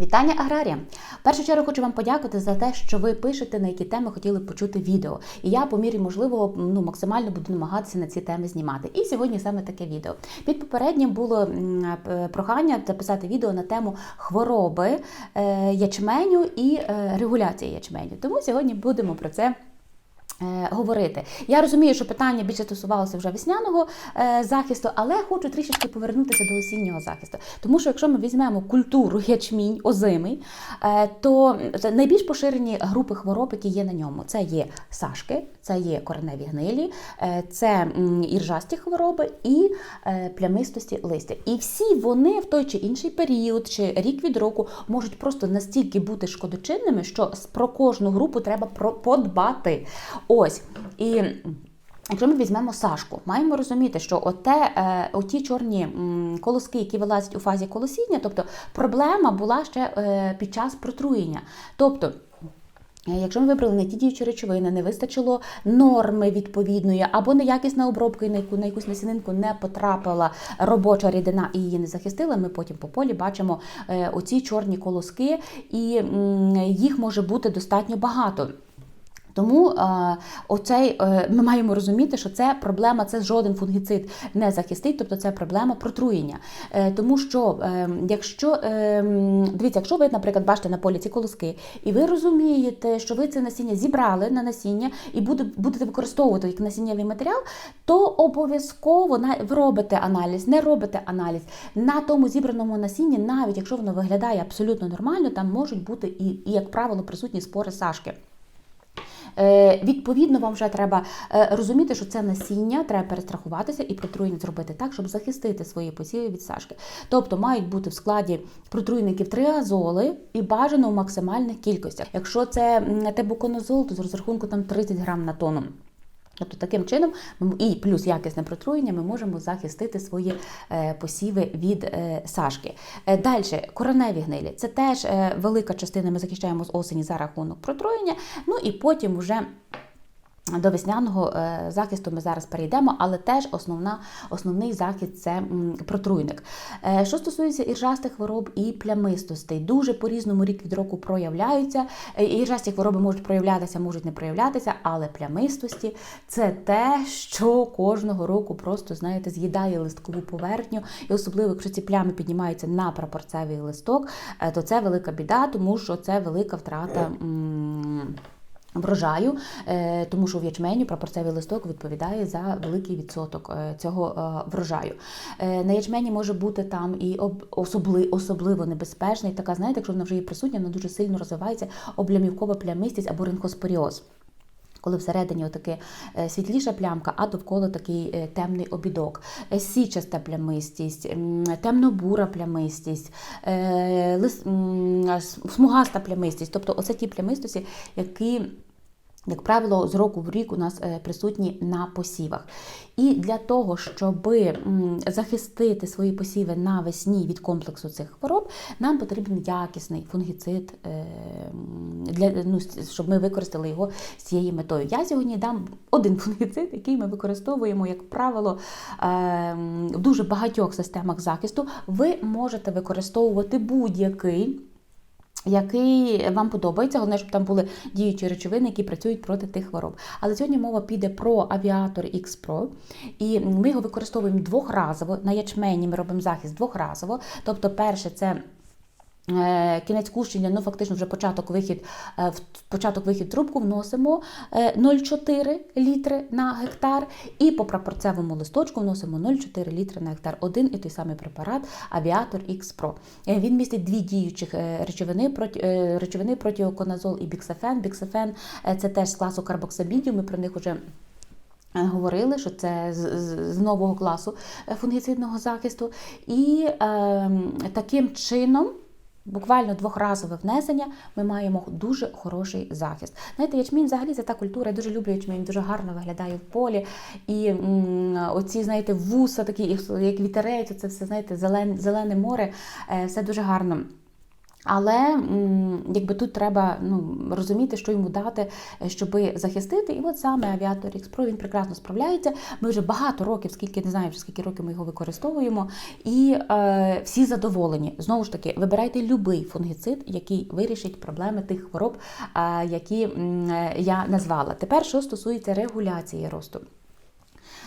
Вітання аграрія! В першу чергу хочу вам подякувати за те, що ви пишете, на які теми хотіли почути відео. І я по мірі можливого ну, максимально буду намагатися на ці теми знімати. І сьогодні саме таке відео. Під попереднім було е, прохання записати відео на тему хвороби е, ячменю і е, регуляції ячменю. Тому сьогодні будемо про це. Е, Говорити. Я розумію, що питання більше стосувалося вже весняного е, захисту, але хочу трішечки повернутися до осіннього захисту. Тому що якщо ми візьмемо культуру ячмінь озимий, е, то найбільш поширені групи хвороб, які є на ньому. Це є сашки, це є кореневі гнилі, це іржасті хвороби і плямистості листя. І всі вони в той чи інший період, чи рік від року можуть просто настільки бути шкодочинними, що про кожну групу треба подбати. Ось. І Якщо ми візьмемо Сашку, маємо розуміти, що оте, е, оті чорні колоски, які вилазять у фазі колосіння, тобто проблема була ще е, під час протруєння. Тобто, е, Якщо ми вибрали не ті діючі речовини, не вистачило норми відповідної, або неякісна обробка, на яку на якусь насінинку не потрапила робоча рідина і її не захистила, ми потім по полі бачимо оці чорні колоски, і їх може бути достатньо багато. Тому е, оцей, е, ми маємо розуміти, що це проблема, це жоден фунгіцид не захистить, тобто це проблема протруєння. Е, тому що, якщо дивіться, якщо ви, наприклад, бачите на полі ці колоски, і ви розумієте, що ви це насіння зібрали на насіння і буде- будете використовувати як насіннєвий матеріал, то обов'язково ви робите аналіз, не робите аналіз на тому зібраному насінні, навіть якщо воно виглядає абсолютно нормально, там можуть бути і, і як правило, присутні спори сашки. Е, Відповідно, вам вже треба е, розуміти, що це насіння, треба перестрахуватися і протруєння зробити так, щоб захистити свої посіви від сашки. Тобто мають бути в складі протруйників триазоли і бажано в максимальних кількостях. Якщо це тебуконозол, то з розрахунку там 30 грам на тонну. Тобто таким чином і плюс якісне протруєння ми можемо захистити свої е, посіви від е, сашки. Е, Далі кореневі гнилі. Це теж велика частина. Ми захищаємо з осені за рахунок протруєння. Ну і потім вже. До весняного е, захисту ми зараз перейдемо, але теж основна, основний захист це протруйник. Е, Що стосується іржастих хвороб і плямистостей, дуже по-різному рік від року проявляються. Е, Іржасті хвороби можуть проявлятися, можуть не проявлятися, але плямистості це те, що кожного року просто, знаєте, з'їдає листкову поверхню. І особливо, якщо ці плями піднімаються на прапорцевий листок, то це велика біда, тому що це велика втрата. Врожаю, е, тому що в ячмені прапорцевий листок відповідає за великий відсоток е, цього е, врожаю. На ячмені може бути там і особли, особливо небезпечний, така, знаєте, якщо вона вже є присутня, вона дуже сильно розвивається облямівкова плямистість або ринхоспоріоз. Коли всередині отаке е, світліша плямка, а довкола такий е, темний обідок, Е, січаста плямистість, темнобура плямистість, смугаста плямистість. Тобто оце ті плямистості, які як правило, з року в рік у нас е, присутні на посівах. І для того, щоб захистити свої посіви навесні від комплексу цих хвороб, нам потрібен якісний фунгіцид, е, для, ну, щоб ми використали його з цією метою. Я сьогодні дам один фунгіцид, який ми використовуємо, як правило, е, в дуже багатьох системах захисту. Ви можете використовувати будь-який який вам подобається, головне, щоб там були діючі речовини, які працюють проти тих хвороб. Але сьогодні мова піде про авіатор X Pro, і ми його використовуємо двохразово. На ячмені ми робимо захист двохразово. Тобто, перше, це Кінець кущення, ну фактично вже початок вихід, е, початок вихід трубку вносимо е, 0,4 літри на гектар, і по прапорцевому листочку вносимо 0,4 літри на гектар. Один і той самий препарат Авіатор X Pro. Е, Він містить дві діючих е, речовини е, речовини протиоконазол і біксафен. Е, це теж з класу карбоксабідів. Ми про них вже Е, Говорили, що це з, нового класу е, фунгіцидного захисту, і е, таким чином. Буквально двохразове внесення ми маємо дуже хороший захист. Знаєте, ячмінь взагалі це та культура. Я дуже люблю ячмінь, дуже гарно виглядає в полі. І м, оці, знаєте, вуса, такі, як вітерець, це все знаєте, зелене, зелене море, е, все дуже гарно Але якби тут треба ну, розуміти, що йому дати, е, щоб захистити. І от саме авіатор Pro він прекрасно справляється. Ми вже багато років, скільки не знаю, скільки років ми його використовуємо, і е, всі задоволені. Знову ж таки, вибирайте будь-який фунгіцид, який вирішить проблеми тих хвороб, е, які е, я назвала. Тепер, що стосується регуляції росту.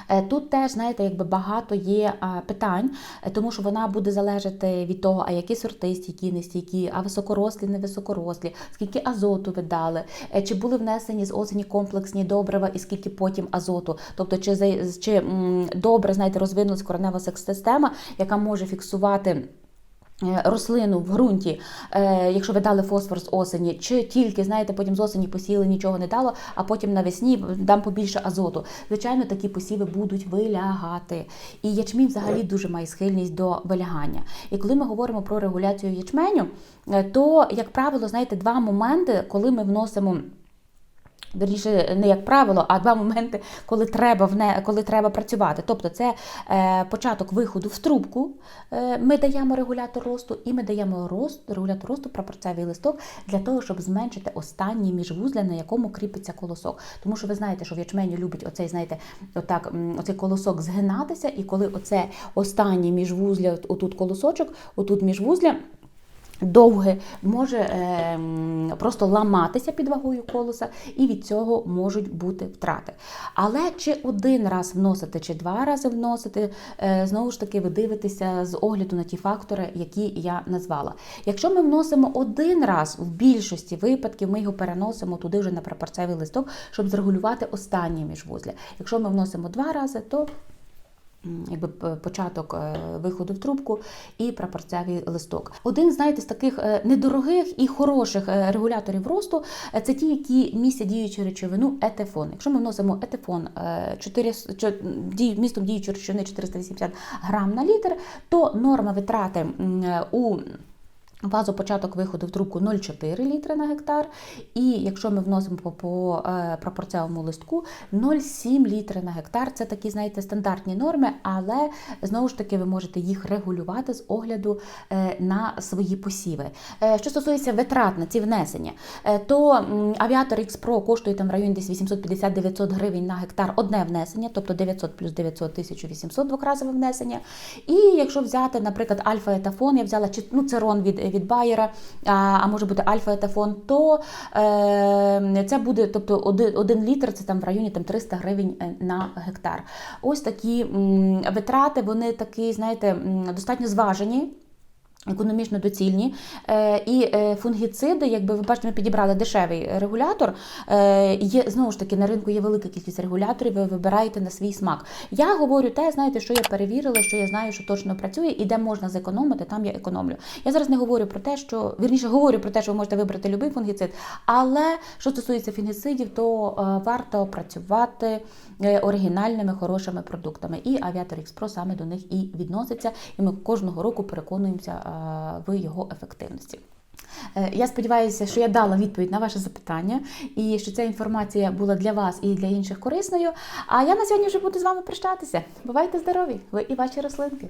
Е, Тут теж, знаєте, якби багато є питань, е, тому що вона буде залежати від того, а які сорти стійкі, не стійкі, а високорослі, не високорослі, скільки азоту ви дали, е, чи були внесені з осені комплексні добрива і скільки потім азоту. Тобто, чи, чи добре, знаєте, розвинулась коренева система, яка може фіксувати. Е, Рослину в ґрунті, е, якщо ви дали фосфор з осені, чи тільки, знаєте, потім з осені посіяли, нічого не дало, а потім навесні дам побільше азоту. Звичайно, такі посіви будуть вилягати. І ячмінь взагалі дуже має схильність до вилягання. І коли ми говоримо про регуляцію ячменю, е, то, як правило, знаєте, два моменти, коли ми вносимо. Вірніше, не як правило, а два моменти, коли треба вне, коли треба працювати. Тобто, це е, початок виходу в трубку. Е, ми даємо регулятор росту, і ми даємо рост, регулятор росту прапорцевий листок для того, щоб зменшити останній міжвузля, на якому кріпиться колосок. Тому що ви знаєте, що в ячменю любить оцей, знаєте, отак, оцей колосок згинатися, і коли оце останнє міжвузля, отут колосочок, отут міжвузля. Довге може е, просто ламатися під вагою колеса, і від цього можуть бути втрати. Але чи один раз вносити, чи два рази вносити, е, знову ж таки, ви дивитеся з огляду на ті фактори, які я назвала. Якщо ми вносимо один раз в більшості випадків, ми його переносимо туди вже на прапорцевий листок, щоб зрегулювати останнє міжвузля. Якщо ми вносимо два рази, то якби початок е, виходу в трубку і прапорцевий листок. Один, знаєте, з таких е, недорогих і хороших е, регуляторів росту це ті, які містять діючу речовину етефон. Якщо ми вносимо етефон е, 4, містом діючої речовини 480 грам на літр, то норма витрати у Вазопочаток виходу в трубку 0,4 літри на гектар. І якщо ми вносимо по, по е, пропорцевому листку 0,7 літри на гектар. Це такі, знаєте, стандартні норми, але знову ж таки ви можете їх регулювати з огляду е, на свої посіви. Е, що стосується витрат на ці внесення, е, то авіатор X Pro коштує там в районі десь 850-900 гривень на гектар одне внесення, тобто 900 плюс 900 1800 двокразове внесення. І якщо взяти, наприклад, альфа-етафон, я взяла ну, церон від, від Байера, а, може бути альфа-етафон, то е, це буде тобто, один, літр, це там в районі там, 300 гривень е, на гектар. Ось такі витрати, вони такі, знаєте, достатньо зважені. Економічно доцільні. Е, і е, фунгіциди, якби ви бачите, ми підібрали дешевий регулятор. Е, є знову ж таки на ринку є велика кількість регуляторів, ви вибираєте на свій смак. Я говорю те, знаєте, що я перевірила, що я знаю, що точно працює, і де можна зекономити, там я економлю. Я зараз не говорю про те, що вірніше говорю про те, що ви можете вибрати будь-який фунгіцид. Але що стосується фунгіцидів, то варто працювати оригінальними хорошими продуктами. І X Pro саме до них і відноситься. І ми кожного року переконуємося в його ефективності. Е, Я сподіваюся, що я дала відповідь на ваше запитання і що ця інформація була для вас і для інших корисною. А я на сьогодні вже буду з вами прощатися. Бувайте здорові! Ви і ваші рослинки!